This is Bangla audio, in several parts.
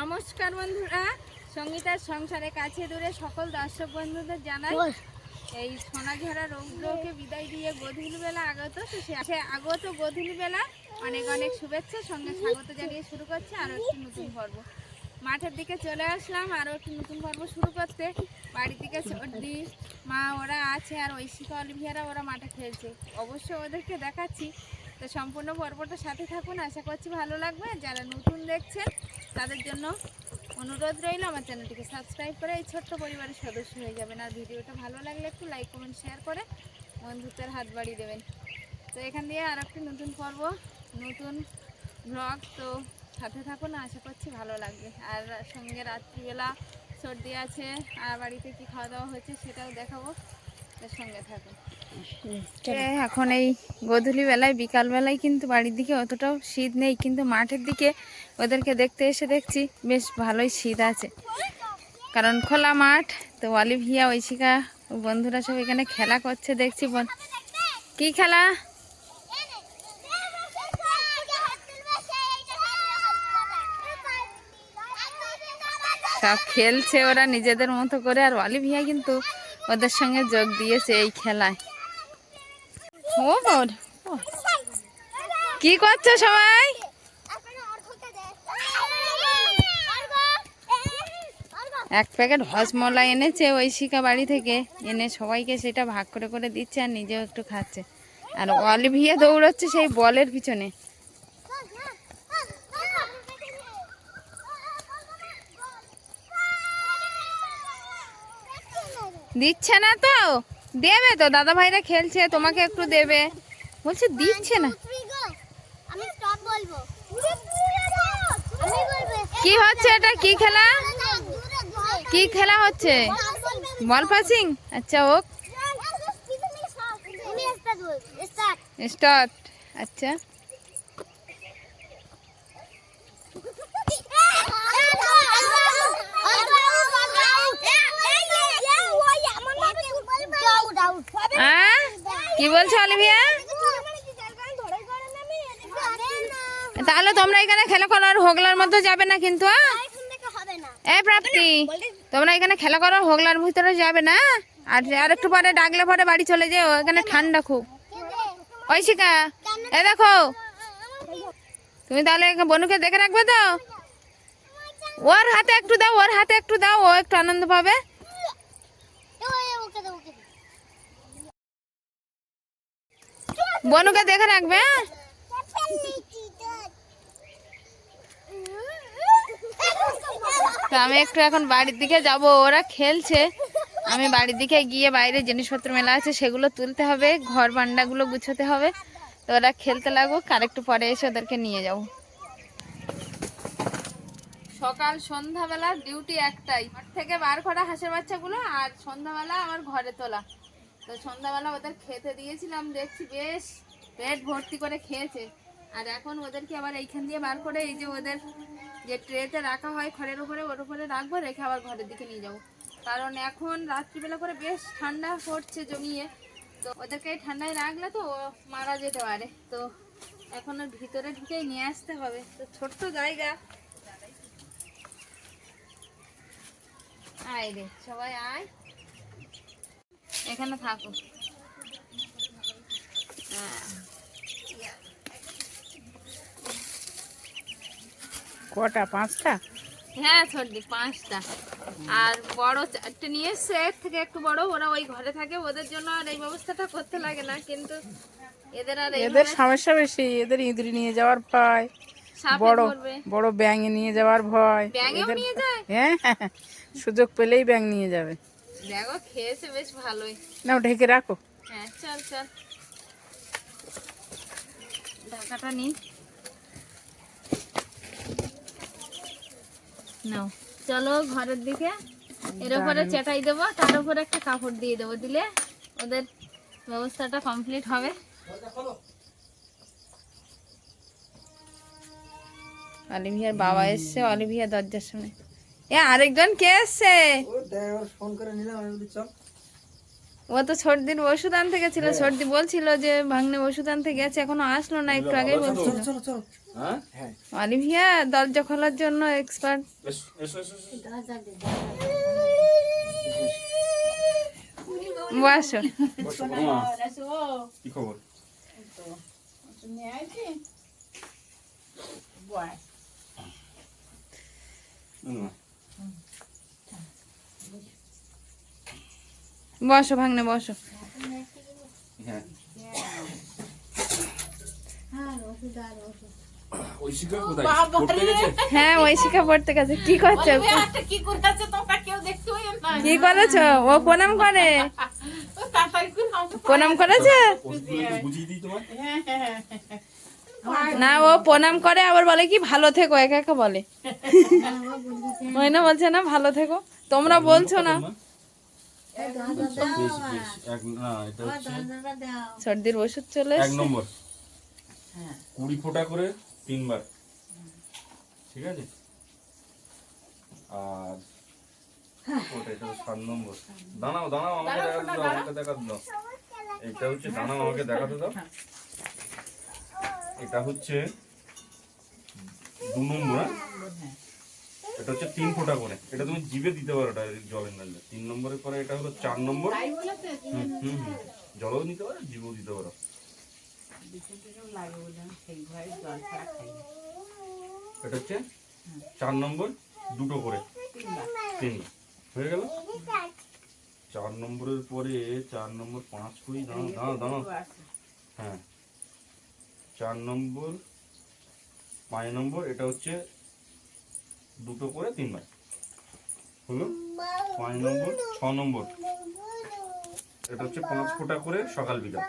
নমস্কার বন্ধুরা। সঙ্গীতার সংসারে কাছে দূরে সকল দর্শক বন্ধুদের জানাই। এই সোনাঝরা রৌদ্রকে বিদায় দিয়ে গধূলি বেলা আগত তো সে আগত গধূলি বেলা অনেক অনেক শুভেচ্ছা সঙ্গে স্বাগত জানিয়ে শুরু করছে আরও একটি নতুন পর্ব। মাঠের দিকে চলে আসলাম আরও একটি নতুন পর্ব শুরু করতে। বাড়ি থেকে সর্দি মা ওরা আছে আর ঐশিকা অলিভিয়ারা ওরা মাঠে খেলছে। অবশ্য ওদেরকে দেখাচ্ছি। তো সম্পূর্ণ পর্বটার সাথে থাকুন আশা করছি ভালো লাগবে। যারা নতুন দেখছেন তাদের জন্য অনুরোধ রইল আমার চ্যানেলটিকে সাবস্ক্রাইব করে এই ছোট্ট পরিবারের সদস্য হয়ে যাবেন। আর ভিডিওটা ভালো লাগলে একটু লাইক কমেন্ট শেয়ার করে বন্ধুত্বের হাত বাড়িয়ে দেবেন। তো এখান দিয়ে আর একটি নতুন পর্ব, নতুন ব্লগ তো সাথে থাকুন। আশা করছি ভালো লাগবে। আর সঙ্গে রাত্রিবেলা সর্দি আছে, আর বাড়িতে কি খাওয়া দাওয়া হচ্ছে সেটাও দেখাবো। সঙ্গে থাকুন। এখন এই গধূলি বেলায়, বিকাল বেলায় কিন্তু বাড়ির দিকে অতটাও শীত নেই, কিন্তু মাঠের দিকে ওদেরকে দেখতে এসে দেখছি, বেশ ভালোই শীত আছে। কারণ খোলা মাঠ, তো অলিভিয়া ঐশিকা ও বন্ধুরা সব এখানে খেলা করছে, দেখছি কি খেলা? সব খেলছে ওরা নিজেদের মতো করে, আর অলিভিয়া কিন্তু ওদের সঙ্গে যোগ দিয়েছে এই খেলায়। ও। কি করছ সবাই? এক প্যাকেট হজমলা এনেছে ঐশিকা বাড়ি থেকে। এনে সবাইকে সেটা ভাগ করে করে দিচ্ছে আর নিজেও একটু খাচ্ছে। আর অলিভিয়া দৌড়চ্ছে সেই বলের পিছনে। দিচ্ছে না তো? দেবে তো, দাদা ভাইরা খেলছে, তোমাকে একটু দেবে। বলছে দিচ্ছে না। কি হচ্ছে এটা? কি খেলা? কি খেলা হচ্ছে? Ball passing? আচ্ছা ও স্টার্ট আচ্ছা? কি বলছো অলিভিয়া? তাহলে তোমরা এখানে খেলা করো আর হোগলার মধ্যে যাবে না কিন্তু? এ প্রাপ্তি। তোমরা এখানে খেলা করো হোগলার ভিতরে যাবে না? আর আর একটু পরে ডাকলে পরে বাড়ি চলে যেও, এখানে ঠান্ডা খুব। ঐশিকা এ দেখো। তুমি তাহলে বনুকে দেখে রাখবে তো? ওর হাতে একটু দাও, ওর হাতে একটু দাও, ও একটু আনন্দ পাবে। বনুকে দেখে রাখবে হ্যাঁ? তো আমি একটু এখন বাড়ির দিকে যাব, ওরা খেলছে। আমি বাড়ির দিকে গিয়ে বাইরে জিনিসপত্র মেলা আছে, সেগুলো তুলতে হবে, ঘর বান্ডাগুলো গুছোতে হবে। তো ওরা খেলতে লাগুক, আর একটু পরে এসে ওদেরকে নিয়ে যাব। সকাল সন্ধ্যাবেলা ডিউটি একটাই, মাঠ থেকে বার করা হাঁসের বাচ্চাগুলো আর সন্ধ্যাবেলা আমার ঘরে তোলা। তো সন্ধ্যাবেলা ওদের খেতে দিয়েছিলাম, দেখছি বেশ পেট ভর্তি করে খেয়েছে। আর এখন ওদেরকে আবার এইখান দিয়ে বার করে এই যে ওদের যে ট্রেতে রাখা হয় খড়ের উপরে, ওর উপরে রাখব, রেখে আবার ঘরের দিকে নিয়ে যাব। কারণ এখন রাত্রিবেলা করে বেশ ঠান্ডা পড়ছে জমিয়ে। তো ওদেরকে ঠান্ডায় রাখলে তো ও মারা যেতে পারে। তো এখন ওর ভিতরে ঢুকেই নিয়ে আসতে হবে। তো ছোট্ট জায়গা। আয় রে, সবাই আয়। এখানে থাকো। হ্যাঁ। কটা পাঁচটা? হ্যাঁ সর্দি পাঁচটা। আর বড় চারটে নিয়ে এসছে এর থেকে একটু বড় ওরা ওই ঘরে থাকে ওদের জন্য আর এই ব্যবস্থাটা করতে লাগে না কিন্তু এদের আর এদের সমস্যা বেশি এদের ইঁদুরি নিয়ে যাওয়ার ভয় বড় বড় ব্যাঙে নিয়ে যাওয়ার ভয় ব্যাঙেও নিয়ে যায়? হ্যাঁ সুযোগ পেলেই ব্যাঙ নিয়ে যাবে। দেখো খেয়েছে বেশ ভালোই। নাও ঢেকে রাখো। হ্যাঁ চল চল। ঢাকাটা নি নাও। চলো ঘরের দিকে। এর উপরে চেটাই দেবো তার উপরে একটা কাপড় দিয়ে দেবো দিলে ওদের ব্যবস্থাটা কমপ্লিট হবে। অলিভিয়ার বাবা এসছে অলিভিয়া দরজার সামনে। এ আরেকজন কে এসছে? ও ড্রাইভার ফোন করে নিলাম আমি বলি চল। ও তো সর্দির ওষুধ আনতে গেছিল সর্দি বলছিল যে ভাঙনে ওষুধ আনতে গেছে এখনও আসলো না একটু আগেই বলছিল। হ্যাঁ? অলিভিয়া দরজা খোলার জন্য এক্সপার্ট এসো এসো এসো এসো। বসো। কি খবর? বসো। ভাগ্নে বসো। হ্যাঁ। পড়তে গেছে হ্যাঁ ওই শিখা পড়তে গেছে। কি করছ কি করতেছে তোমরা কেউ দেখতে পাই না। করেছ? ও প্রণাম করে। প্রণাম করেছে? দিই তোমার হ্যাঁ হ্যাঁ হ্যাঁ। না ও প্রণাম করে আবার বলে কি ভালো থেকো একা একা বলে। ওই না বলছে না ভালো থেকো। তোমরা বলছো না। সর্দির ওষুধ চলে এক নম্বর। কুড়ি ফোঁটা করে তিনবার। ঠিক আছে? আর ওটা এটা হচ্ছে সাত নম্বর। দাঁড়াও দাঁড়াও আমাকে দেখাতে দাও আমাকে দেখাতে দাও। এটা হচ্ছে দাঁড়াও আমাকে দেখাতে দাও। এটা হচ্ছে দু নম্বর হ্যাঁ? এটা হচ্ছে তিন ফোঁটা করে। এটা তুমি জিভে দিতে পারো ডাইরেক্ট জলের নালে তিন নম্বরের পরে এটা হলো চার নম্বর। হুম হুম হুম। জলও দিতে পারো জিভেও দিতে পারো। এটা হচ্ছে চার নম্বর, দুটো করে। তিন। হয়ে গেল? চার নম্বরের পরে চার নম্বর পাঁচ কুড়ি, দাঁড়াও তো আছে। হ্যাঁ। চার নম্বর, পাঁচ নম্বর, এটা হচ্ছে দুটো করে তিনবার। হলো? পাঁচ নম্বর, ছ নম্বর। এটা হচ্ছে পাঁচ ফোঁটা করে সকাল বিকাল।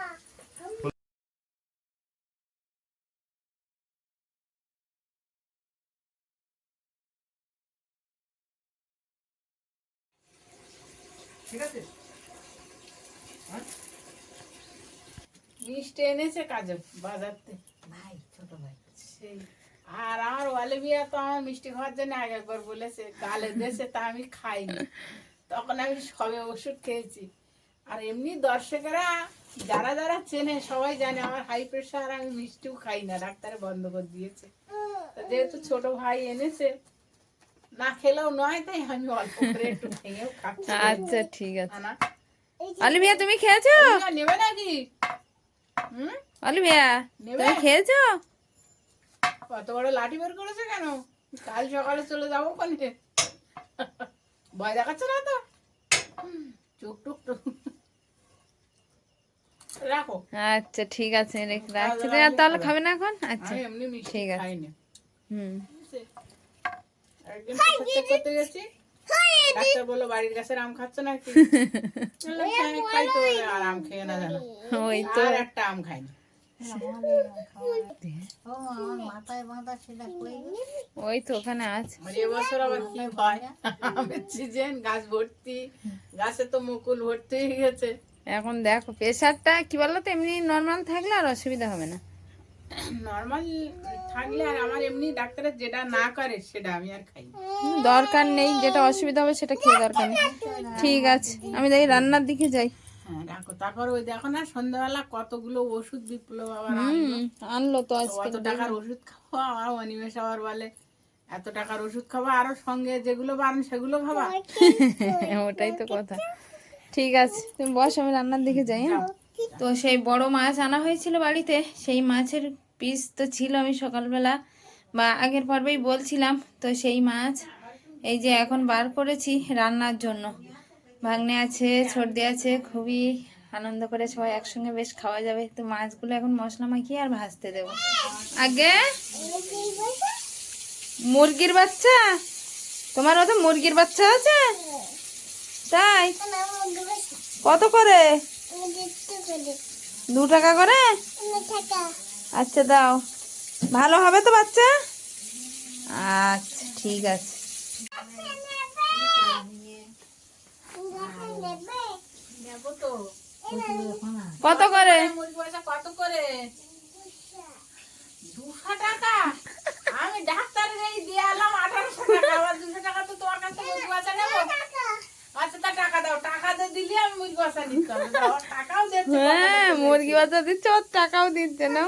ঠিক আছে? মিষ্টি এনেছে কাজে বাজারতে। ভাই ছোট ভাই। সেই আর আমার অলিভিয়া তো আমার মিষ্টি খাওয়ার জন্য আগে একবার বলেছে গালে দেশে তা আমি খাইনি। তখন আমি সবে ওষুধ খেয়েছি। আর এমনি দর্শকেরা যারা যারা চেনে সবাই জানে আমার হাই প্রেশার আমি মিষ্টিও খাই না ডাক্তারে বন্ধ করে দিয়েছে। যেহেতু ছোট ভাই এনেছে না খেলেও নয় তাই আমি অল্প করে একটু ভেঙেও খাচ্ছি। আচ্ছা ঠিক আছে। না অলিভিয়া তুমি খেয়েছো? নেবে নাকি? হুম? অলিভিয়া? তুমি খেয়েছো? কত বড় লাঠি বের করেছে কেন? কাল সকালে চলে যাব কোনে ভয় দেখাচ্ছে না তো? চুপ টুক টুক। রাখো। আচ্ছা ঠিক আছে রেখ- রাখছি। তাহলে খাবে না এখন? আচ্ছা ঠিক আছে। হুম। একদিন পেশাব চেক করতে গেছি। ডাক্তার বলল বাড়ির গাছের আম খাচ্ছ নাকি? বললাম, "হ্যাঁ, খাই তো আর আম খেয়ে না জানো। ওই তো। আর একটা আম খাই না ওই তো ওখানে আছে। মানে এবছর আবার কি হয়? আমের সিজন গাছ ভর্তি গাছে তো মুকুল ভর্তি হয়ে গেছে। এখন দেখো প্রেশারটা কি তো এমনি নর্মাল থাকলে আর অসুবিধা হবে না। নর্মাল থাকলে আর আমার এমনি ডাক্তারের যেটা না করে সেটা আমি আর খাই দরকার নেই যেটা অসুবিধা হবে সেটা খেয়ে দরকার নেই। ঠিক আছে আমি দেখি রান্নার দিকে যাই। হ্যাঁ রাখো। তারপর ওই দেখো না সন্ধ্যাবেলা কতগুলো ওষুধ বিপ্লব আবার আনলো। তো আজকে। অত টাকার ওষুধ খাব আর অনিমেষ আবার বলে এত টাকার ওষুধ খাব আরও সঙ্গে যেগুলো বান সেগুলো খাবা? ওটাই তো কথা। ঠিক আছে তুমি বস আমি রান্নার দিকে যাই হ্যাঁ? তো সেই বড় মাছ আনা হয়েছিল বাড়িতে সেই মাছের পিস তো ছিল আমি সকালবেলা বা আগের পর্বেই বলছিলাম, তো সেই মাছ এই যে এখন বার করেছি রান্নার জন্য। ভাগ্নে আছে সর্দি আছে, খুবই আনন্দ করে সবাই একসঙ্গে বেশ খাওয়া যাবে। তো মাছগুলো এখন মশলা মাখিয়ে আর ভাজতে দেবো। আগে মুরগির বাচ্চা? তোমার মতো মুরগির বাচ্চা আছে? তাই? কত করে? দু টাকা করে? আচ্ছা দাও। ভালো হবে তো বাচ্চা? আচ্ছা ঠিক আছে। কত করে? কত দুশো টাকা? আমি এই দিয়ে এলাম আঠারোশো টাকা। আবার দুশো টাকা তো তোমার কাছে মুরগি বাচ্চা নেব? আচ্ছা তা টাকা দাও। টাকা দিয়ে দিলে আমি মুরগি বাচ্চা হবে টাকাও দিচ্ছে। হ্যাঁ মুরগি বাচ্চা দিচ্ছে ওর টাকাও দিচ্ছে না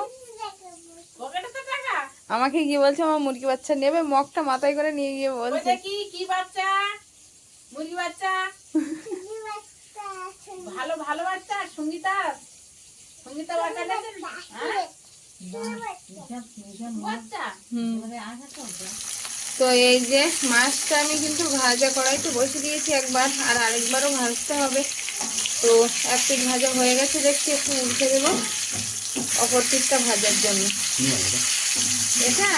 আমাকে কি বলছে আমার মুরগি বাচ্চা নেবে মগটা মাথায় করে নিয়ে গিয়ে বলছে। দেখি কি? বাচ্চা? মুরগি বাচ্চা? ভালো ভালো বাচ্চা সঙ্গীতা সঙ্গীতা বাচ্চা হ্যাঁ? বাচ্চা? হুম। তো এই যে মাছটা আমি কিন্তু ভাজা কড়াইতে বসে দিয়েছি একবার আর আরেকবারও ভাজতে হবে। তো এক পিঠ ভাজা হয়ে গেছে দেখছি একটু উল্টে দেবো। অপর পিঠটা ভাজার জন্য। এটা?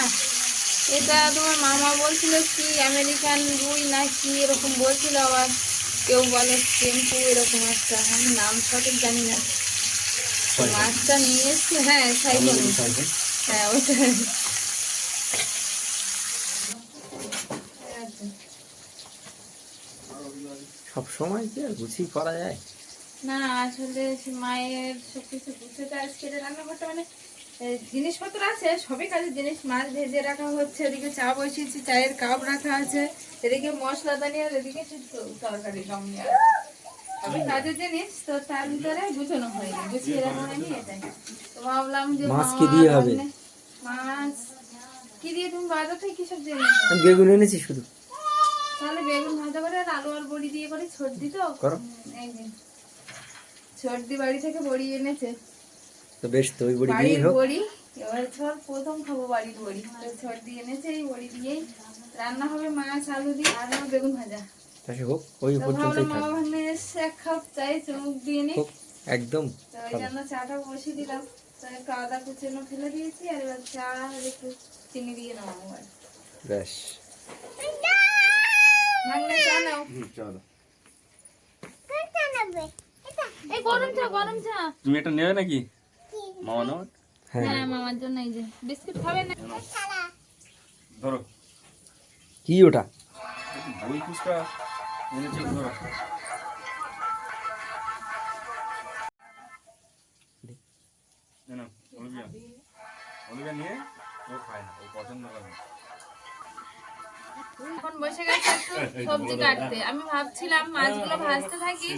এটা তোমার মামা বলছিল কি আমেরিকান রুই না কি এরকম বলছিল আবার। কেউ বলে টেম্পু এরকম একটা আমি নাম সঠিক জানি না। মাছটা নিয়ে এসছি হ্যাঁ সাইকেল। সাইকেল। হ্যাঁ ওটাই। সব সময় কি আর গুছিয়ে করা যায়? না আসলে মায়ের সব কিছু গুছোতে আজকে যে রান্না করতে মানে জিনিসপত্র আছে সবই কাজের জিনিস। মাছ ভেজে রাখা হচ্ছে এদিকে চা বসিয়েছি চায়ের কাপ রাখা আছে এদিকে আর এদিকে তরকারি গামনি আছে সবই কাজের জিনিস তো তার ভিতরে গুছানো হয়নি গুছিয়ে রাখা হয়নি এটাই। তো ভাবলাম যে মাছ কি দিয়ে হবে? রান্নে- মাছ কি দিয়ে তুমি বাজার থেকে কিসব জিনিস বেগুন এনেছি শুধু। তাহলে বেগুন ভাজা করে আর আলু আর বড়ি দিয়ে করে সর্দি তো করো। এই যে সর্দি বাড়ি থেকে বড়ি এনেছে। তো বেশ তো ওই বড়ি দিয়েই হোক। বড়ি এবার ধর প্রথম খাব বাড়ির বড়ি। তো সর্দি এনেছে এই বড়ি দিয়েই রান্না হবে মাছ আলু দিয়ে আর বেগুন ভাজা। তা হোক ওই পর্যন্তই থাক। এসে এক কাপ চাই চুমুক দিয়ে নি একদম তো ওই জন্য চাটা বসিয়ে দিলাম। তো একটু আদা কুচেনো ফেলে দিয়েছি আর এবার চা আর একটু চিনি দিয়ে নেব আবার বেশ ভাগ্নে চা নাও। চলো এই গরম চা গরম চা। তুমি এটা নেবে নাকি? মামা নাও হ্যাঁ। হ্যাঁ মামার জন্য এই যে বিস্কিট খাবে না। ধরো। কি ওটা? বই ফুচকা এনেছি ধরো। না, না, অলিভিয়া অলিভিয়া নিয়ে ও খায় না ও পছন্দ করে না। এখন বসে গেছে একটু সবজি কাটতে। আমি ভাবছিলাম মাছগুলো ভাজতে থাকি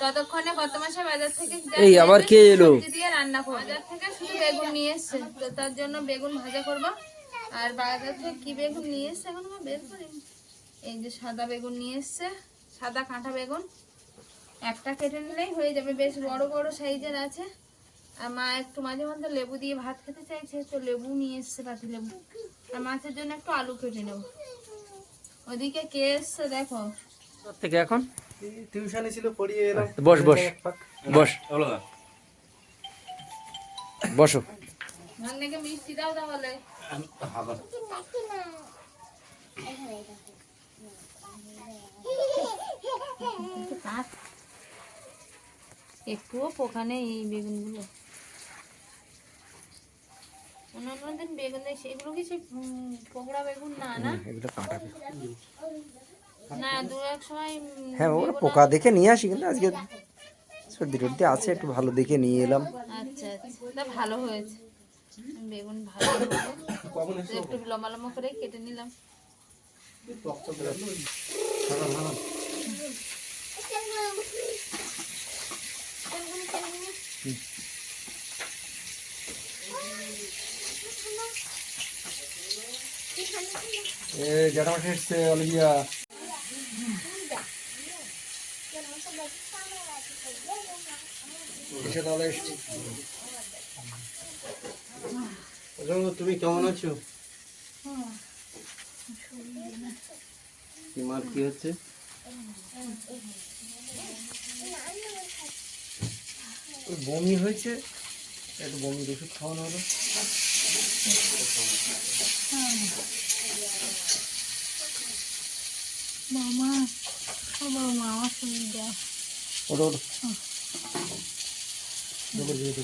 ততক্ষণে কত মাসে বাজার থেকে এই আবার কে এলো? সবজি দিয়ে রান্না করব। বাজার থেকে শুধু বেগুন নিয়ে এসছে তো তার জন্য বেগুন ভাজা করব। আর বাজার থেকে কি বেগুন নিয়ে এসছে এখন আমার বের করি। এই যে সাদা বেগুন নিয়ে এসছে সাদা কাঁটা বেগুন। একটা কেটে নিলেই হয়ে যাবে। বেশ বড় বড় সাইজের আছে। আর মা একটু মাঝে মধ্যে লেবু দিয়ে ভাত খেতে চাইছে তো লেবু নিয়ে এসছে পাতি লেবু। আর মাছের জন্য একটু আলু কেটে নেব। ওদিকে কে এসছে দেখো। থেকে এখন? টিউশনে ছিল পড়িয়ে এলাম। বস বস। বস। আলাদা বসো। ভাগ্নেকে মিষ্টি দাও তাহলে। একটুও পোকা নেই এই বেগুনগুলো। অন্যান্য দিন বেগুন দেয় সেগুলো কি সেই পোকড়া বেগুন? না না। এগুলো কাটা না দু এক সময় হ্যাঁ ওরা পোকা দেখে নিয়ে আসি কিন্তু আজকে সর্দি টর্দি আছে একটু ভালো দেখে নিয়ে এলাম। আচ্ছা আচ্ছা। ভালো হয়েছে। বেগুন ভালো হয়েছে। একটু লম্বা লম্বা করে কেটে নিলাম। জ্যাঠামাসি এসছে অলিভিয়া। এসে তাহলে এসছি তুমি কেমন আছো? কি মার কি হচ্ছে? বমি হয়েছে একটু বমির ওষুধ খাওয়ানো হলো। মামা সবার মামা শুনে দেয় ওটা ওটা দেখো, দেখো, দেখো।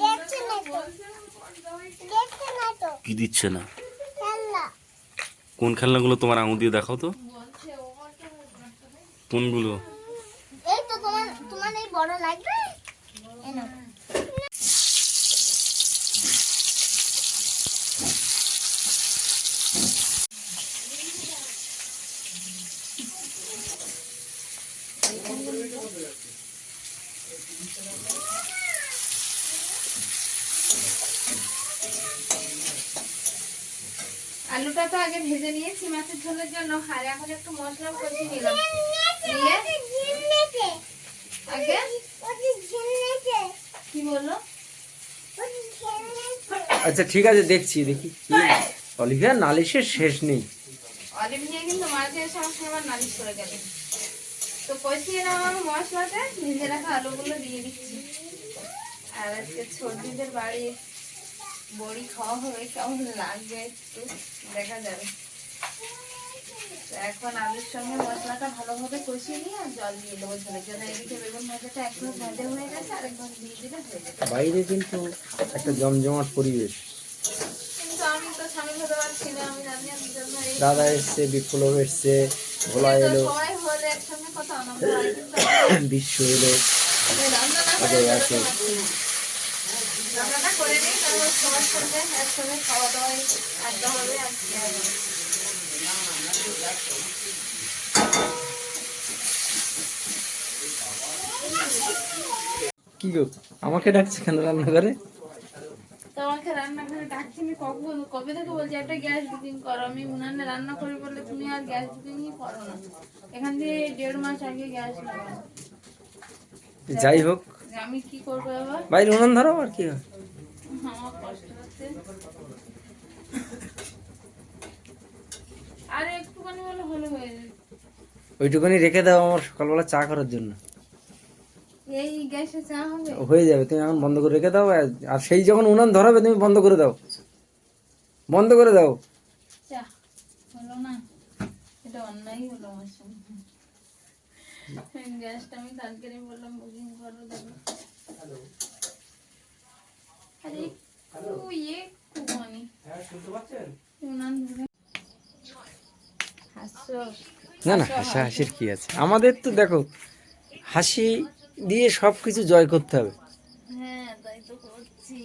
দেখছে না তো দেখছে না তো কি দিচ্ছে না। কোন খেলনাগুলো তোমার আঙুল দিয়ে দেখাও তো। কোনগুলো? এই তো তোমার তোমার এই বড় লাগবে? আলুটা তো আগে ভেজে নিয়েছি মাছের ঝোলের জন্য। আর এখন একটু মশলা কষিয়ে নিলাম। আগে? কি বলল? আচ্ছা ঠিক আছে দেখছি দেখি। অলিভিয়া নালিশের শেষ নেই। অলিভ নিয়ে কিন্তু মাঝে আবার নালিশ করে যাবে তো কষিয়ে নেওয়া মশলাতে ভেজে রাখা আলুগুলো দিয়ে দিচ্ছি। আর আজকে সর্দিদের বাড়ি বড়ি খাওয়া হবে কেমন লাগবে একটু দেখা যাবে। তো এখন আলুর সঙ্গে মশলাটা ভালোভাবে কষিয়ে নিয়ে আর জল দিয়ে দেবো ঝোলের জন্য। এদিকে বেগুন ভাজাটা একটু ভাজা হয়ে গেছে আরেকবার দিয়ে দিলে হয়ে বাইরে কিন্তু একটা জমজমাট পরিবেশ। কিন্তু আমি তো স্বামী হতে পারছি না আমি জানি না জন্য দাদা এসছে বিপ্লব এসছে ভোলা এলো। সবাই হলে একসঙ্গে কত আনন্দ বিশ্ব এলো। আছে। রান্নাটা করে নিই তারপর সবার সঙ্গে একসঙ্গে খাওয়া দাওয়ায় আড্ডা হবে আর কি। কি গো আমাকে ডাকছে কেন রান্নাঘরে? তো আমাকে রান্নাঘরে ডাকছি আমি কখন কবে থেকে বলছি একটা গ্যাস বুকিং করো। আমি উনানে রান্না করি বললে তুমি আর গ্যাস বুকিংই করো না। এখান দিয়ে দেড় মাস আগে গ্যাস যাই হোক আমি কি করব এবার বাইরে উনান ধরো আর কি হয়? আমার কষ্ট হচ্ছে। আর একটুখানি বলে হলে হয়ে যাবে ওইটুকুনি রেখে দাও আমার সকালবেলা চা করার জন্য। এই গ্যাসে চা হবে? হয়ে যাবে তুমি এখন বন্ধ করে রেখে দাও আর- সেই যখন উনান ধরাবে তুমি বন্ধ করে দাও। বন্ধ করে দাও। চা হলো না এটা অন্যায় হলো আমার গ্যাসটা আমি কালকেরই বললাম বুকিং করো দেখো আরে একটু ইয়ে হাসছো না না হাসা হাসির কি আছে? আমাদের তো দেখো হাসি দিয়ে সব কিছু জয় করতে হবে। হ্যাঁ তাই তো করছি।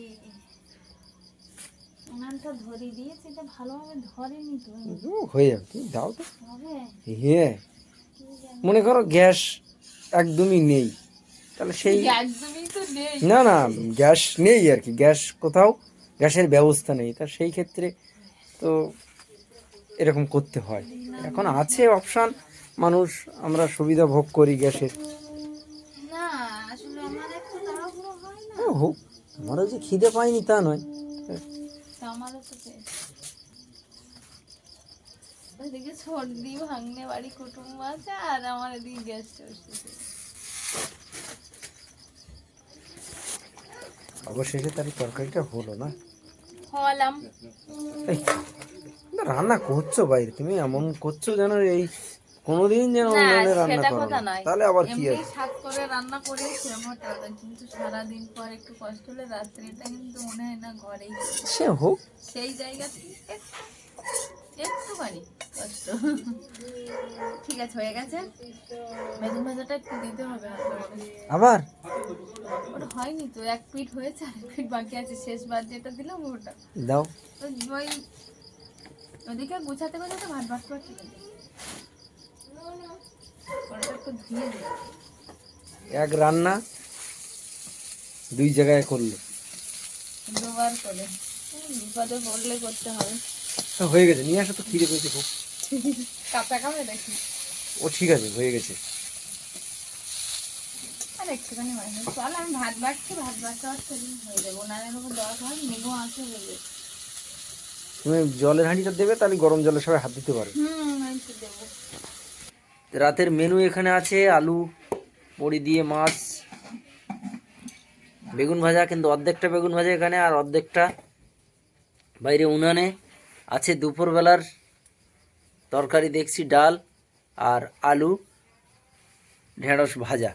উনানটা ধরিয়ে দিয়েছি এটা ভালোভাবে ধরেনি তো। হয়ে যাবে। তুমি দাও তো। হবে? হ্যাঁ। মনে করো গ্যাস একদমই নেই। তাহলে সেই না না গ্যাস নেই আর কি। গ্যাস কোথাও গ্যাসের ব্যবস্থা নেই। তা সেই ক্ষেত্রে তো এরকম করতে হয়। এখন আছে অপশান মানুষ আমরা সুবিধা ভোগ করি গ্যাসের। হয় হ্যাঁ, হোক আমারও যে খিদে পাইনি তা নয়। ওইদিকে সর্দি ভাঙনে বাড়ি কুটুম্ব আছে আর আমার এদিকে গ্যাস চলছে অবশেষে তার তরকারিটা হলো না? হলাম। রান্না করছ বাইরে। তুমি এমন করছ যেন এই কোনোদিন যেন না অন্যান্য রান্না করো না। তাহলে আবার কি আছে? সাত করে রান্না হঠাৎ কিন্তু সারাদিন পর একটু কষ্ট হলে রাত্রিটা কিন্তু মনে হয় না ঘরেই। সে হোক। সেই জায়গা থেকে একটুখানি কষ্ট। ঠিক আছে হয়ে গেছে? বেগুন ভাজাটা একটু দিতে হবে আবার? ওটা হয়নি তো এক পিঠ হয়েছে আর এক পিঠ বাকি আছে শেষবার যেটা দিলাম ওটা। দাও। ওই ওদিকে গুছাতে গুছাতে ভাত ভাত করে ঠিক আছে ওটা একটু ধুয়ে দিই। এক রান্না দুই জায়গায় করল। দুবার করে। বিপদে পড়লে করতে হবে। হয়ে গেছে নিয়ে আসো তো খিদে পেয়েছে খুব। কাঁচা কামড়ে দেখি ও ঠিক আছে হয়ে গেছে। একটুখানি চল আমি ভাত বাড়ছি ভাত বাড়তে বাড়তে হয়ে যাব। ওনারের উপর দেওয়া মেঘও আছে হয়ে যাবে তুমি জলের হাঁড়িটা দেবে তাহলে গরম জলে সবাই হাত দিতে পারে। হুম আমি তো দেবো। রাতের মেনু এখানে আছে আলু বড়ি দিয়ে মাছ বেগুন ভাজা কিন্তু অর্ধেকটা বেগুন ভাজা এখানে আর অর্ধেকটা বাইরে উনানে। আছে দুপুরবেলার তরকারি দেখছি ডাল আর আলু ঢেঁড়স ভাজা।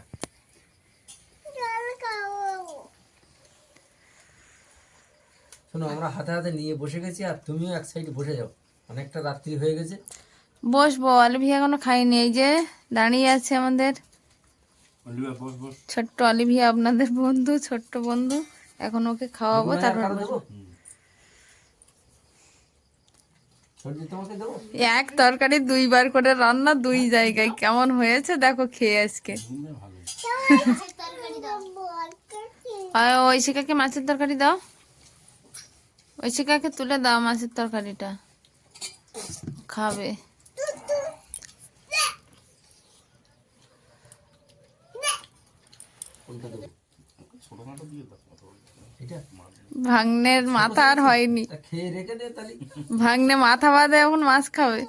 শোনো আমরা হাতে হাতে নিয়ে বসে গেছি আর তুমিও এক সাইডে বসে যাও। অনেকটা রাত্রি হয়ে গেছে। বসবো অলিভি এখনও খাইনি এই যে দাঁড়িয়ে আছে আমাদের। অলিভা বস বস। ছোট্ট অলিভিয়া আপনাদের বন্ধু ছোট্ট বন্ধু। এখন ওকে খাওয়াবো তারপর কারও দেবো বসবো। সবজি তোমাকে দেবো এক তরকারি দুইবার করে রান্না দুই জায়গায়। কেমন হয়েছে? দেখো খেয়ে আজকে। তরকারি দাও আর ওই শিকাকে মাছের তরকারি দাও। ওই শিকাকে তুলে দাও মাছের তরকারিটা। খাবে। কোনটা ভাগ্নের মাথা আর হয়নি। ভাগ্নে মাথা বাদে এখন মাছ খাবে।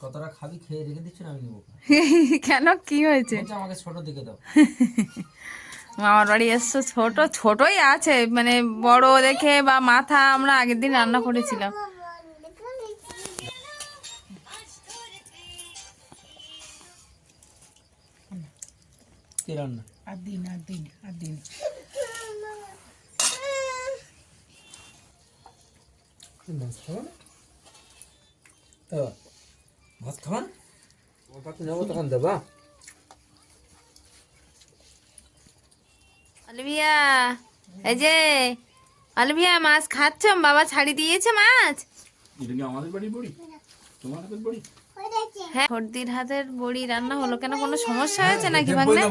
কতটা খাবি খেয়ে রেখে দিচ্ছ না আমি নেব? কেন? কি হয়েছে? আমাকে ছোট দিকে দাও। মামার বাড়ি এসছো ছোট ছোটই আছে। মানে বড় দেখে বা মাথা আমরা আগের দিন রান্না করেছিলাম। কি রান্না? আর দিন আর দিন আর দিন তো ভাত ভাত নেব তখন দেবা অলিভিয়া এই যে অলিভিয়া মাছ খাচ্ছ? বাবা ছাড়ি দিয়েছে মাছ। এটা কি আমাদের বাড়ি বড়ি? তোমার হাতের বড়ি? হ্যাঁ সর্দির হাতের বড়ি রান্না হলো কেন? কোনো সমস্যা হয়েছে নাকি দেবই ভাগ্নে?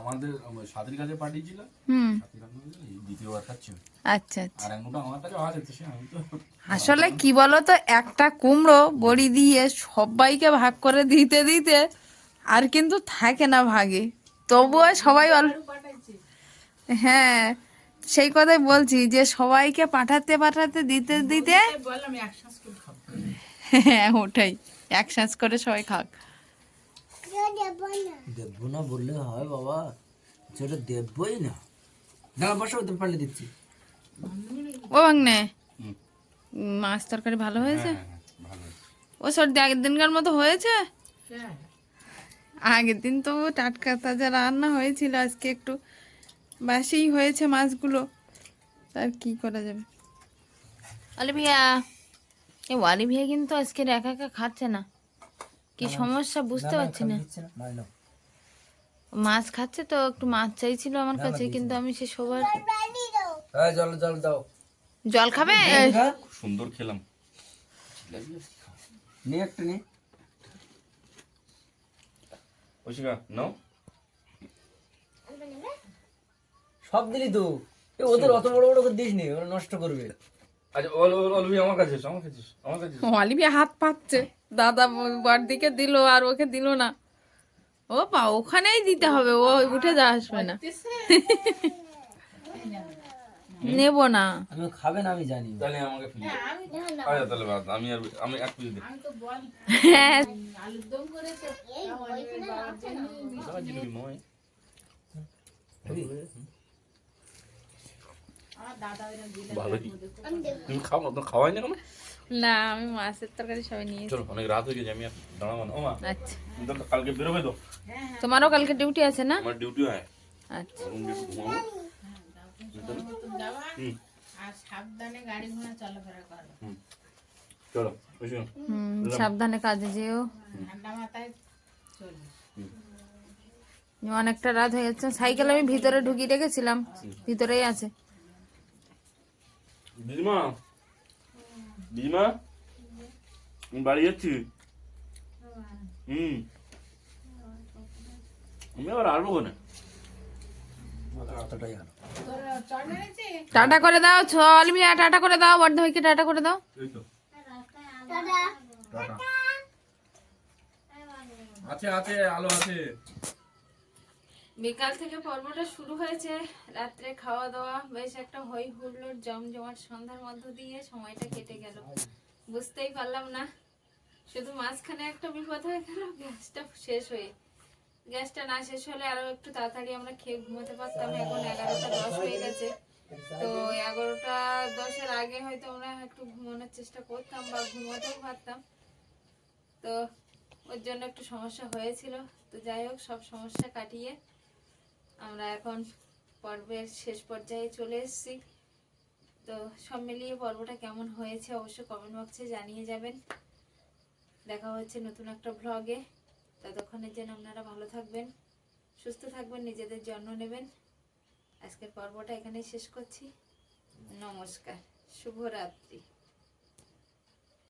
আমাদের আমার কাছে পাঠিয়েছিল। হুম। দ্বিতীয়বার খাচ্ছি। আচ্ছা আচ্ছা। আসলে কি বলো তো একটা কুমড়ো বড়ি দিয়ে সবাইকে ভাগ করে দিতে দিতে আর কিন্তু থাকে না ভাগে। তবুও সবাই অল্প হ্যাঁ সেই কথাই বলছি যে সবাইকে পাঠাতে পাঠাতে দিতে দিতে বললাম এক শ্বাস করে খাব হ্যাঁ ওটাই। এক সাঁজ করে সবাই খাক। দেবো না বললে হয় বাবা যেটা দেবই না। দাঁড়া বসো ওদের পাল্টে দিচ্ছি। ও হুম। মাছ তরকারি ভালো হয়েছে? হ্যাঁ, হ্যাঁ, ও সর্দি আগের দিনকার মতো হয়েছে? হ্যাঁ। আগের দিন তো টাটকা তাজা রান্না হয়েছিল আজকে একটু বাসিই হয়েছে মাছগুলো। তার কি করা যাবে? অলিভিয়া এই অলিভিয়া কিন্তু আজকে একা একা খাচ্ছে না। কি সমস্যা বুঝতে পারছি না। মাছ খাচ্ছে তো একটু মাছ চাইছিল আমার কাছে কিন্তু আমি সে সবার জল জল দাও। জল খাবে? সুন্দর খেলাম। নিয়ে একটা নে। ওশিকা নাও। সব দিলি তো। ওদের অত বড় বড় করে দিস নি ওরা নষ্ট করবে। আচ্ছা। অলিভিয়া হাত পাচ্ছে দাদা বার দিকে দিল আর ওকে দিল না। ও পা ওখানেই দিতে হবে ও উঠে যা আসবে না। নেব না। আমি খাবে না আমি জানি। তাহলে আমাকে ফিরে আচ্ছা তাহলে বাদ আমি আর আমি এক পিস দিই। আমি তো বল হ্যাঁ। আলুর দম করেছে আমার ওই বাবার জন্য দাদা জিলবি নয় আমার দাদা ওইরকম দিলে ভালো কি তুমি খাও না তো খাওয়াই না কেন? না আমি মাছের তরকারি সবাই নিয়ে চলো অনেক রাত হয়ে গেছে আমি দাঁড়াবো না। ও আচ্ছা। কালকে বেরোবে তো? তোমারও কালকে ডিউটি আছে না? আমার ডিউটি হয়। আচ্ছা। ডিউটি সাবধানে কাজে যেও। অনেকটা রাত হয়ে গেছে সাইকেল আমি ভিতরে ঢুকিয়ে রেখেছিলাম। ভিতরেই আছে। দিদিমা দিদিমা আমি বাড়ি যাচ্ছি হুম আমি আবার আসব মেরেছে টাটা করে দাও চল মিয়া টাটা করে দাও বড় ভাইকে টাটা করে দাও। আছে আছে আলো আছে। বিকাল থেকে পর্বটা শুরু হয়েছে। রাত্রে খাওয়া দাওয়া বেশ একটা হই হুল্লোড়, জমজমাট সন্ধ্যার মধ্য দিয়ে সময়টা কেটে গেল। বুঝতেই পারলাম না। শুধু মাঝখানে একটা বিপদ হয়ে গেল, গ্যাসটা শেষ হয়ে গ্যাসটা না শেষ হলে আরও একটু তাড়াতাড়ি আমরা খেয়ে ঘুমোতে পারতাম। এখন এগারোটা দশ হয়ে গেছে। তো এগারোটা দশের আগে হয়তো আমরা একটু ঘুমানোর চেষ্টা করতাম বা ঘুমোতেও পারতাম। তো ওর জন্য একটু সমস্যা হয়েছিল। তো যাই হোক, সব সমস্যা কাটিয়ে আমরা এখন পর্বের শেষ পর্যায়ে চলে এসেছি। তো সব মিলিয়ে পর্বটা কেমন হয়েছে অবশ্যই কমেন্ট বক্সে জানিয়ে যাবেন। দেখা হচ্ছে নতুন একটা ভ্লগে ততক্ষণের জন্য আপনারা ভালো থাকবেন, সুস্থ থাকবেন, নিজেদের যত্ন নেবেন। আজকের পর্বটা এখানেই শেষ করছি। নমস্কার, শুভরাত্রি।